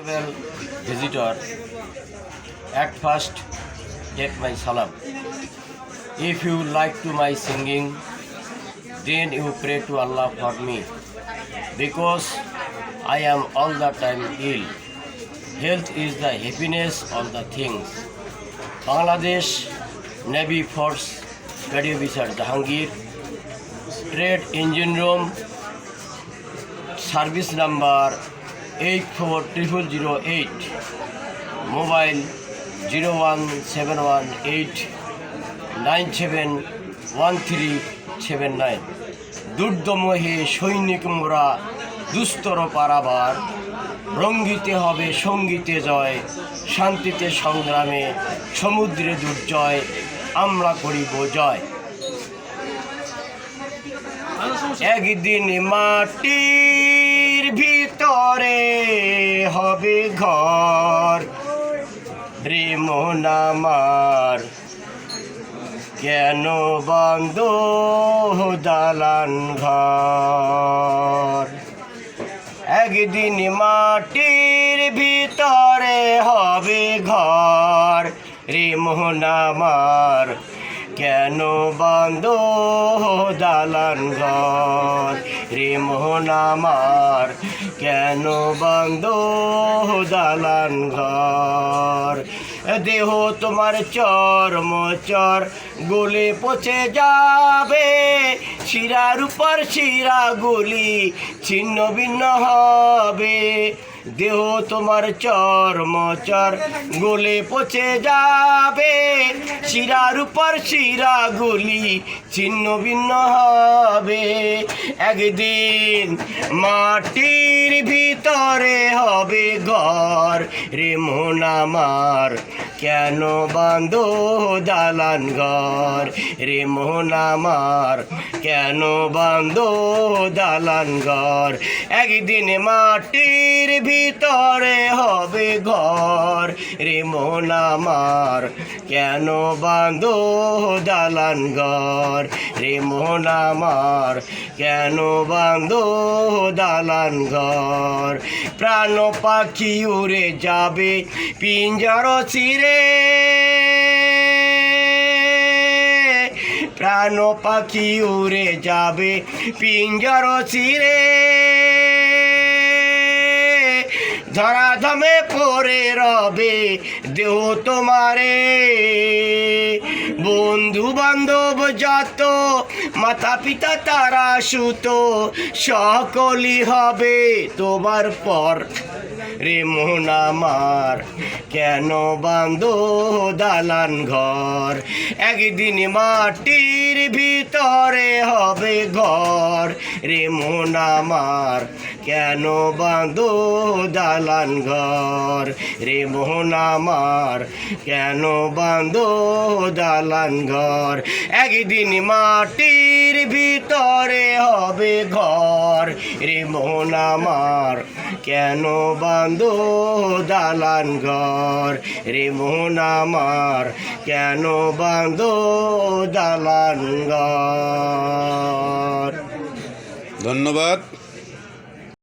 Visitor, at first take my salam. If you like to my singing, then you pray to Allah for me, because I am all the time ill. Health is the happiness of the things. Bangladesh Navy Force Petty Officer Jahangir, Trade Engine Room, service number eight four triple zero eight mobile zero one seven one eight nine seven one three seven nine দুর্দম হে সৈনিক মোরা দুস্তর পারাবার, রঙ্গিতে হবে সঙ্গীতে জয়, শান্তিতে সংগ্রামে সমুদ্রে দুর্জয়, আমরা করিব জয়। একদিন মাটির ভিতরে হবে ঘর। রে মন আমার কেন বন্ধ দালান ঘর? একদিন মাটির ভিতরে হবে ঘর। রে মোহন আমার কেন বন্ধ দালান ঘর? রে মোহন আমার, কেন বন্ধ দালান ঘর? দেহ তোমার চর্ম চর, গলে পচে যাবে। শিরার উপর শিরা গুলি ছিন্ন ভিন্ন হবে। দেহ তোমার চর্ম চর গলে পচে যাবে। শিরার উপর শিরা গুলি ছিন্ন ভিন্ন হবে। একদিন মাটির ভিতরে হবে ঘর, রে মন আমার। কেন বান্ধ দালান ঘর? রে মন আমার, কেন বান্ধ দালান ঘর? একদিন মাটির ভিতরে হবে ঘর। রে মন আমার, কেন বান্ধ দালান ঘর? রে মন আমার, কেন বান্ধ দালান ঘর? প্রাণ পাখি উড়ে যাবে, পিঞ্জর চিরে প্রাণ পাখি উড়ে যাবে পিঞ্জর চিরে ধরাধমে পরে রবে, দেহ তোমারে। বন্ধু বান্ধব যত মাতা পিতা তারা সুত, সকলই হবে তোমার পর। রে মোহন আমার, কেন বান্ধ দালান ঘর? একদিন মাটির ভিতরে হবে ঘর। রে মোহন আমার কেন বান্ধ দালান ঘর? রে মোহন আমার, কেন বান্ধ দালান ঘর? একদিন মাটির ভিতরে হবে ঘর। রে মোহন আমার, কেন বান্ধ দালান ঘর? রে মোহন আমার, কেন বান্ধ দালান ঘর? ধন্যবাদ।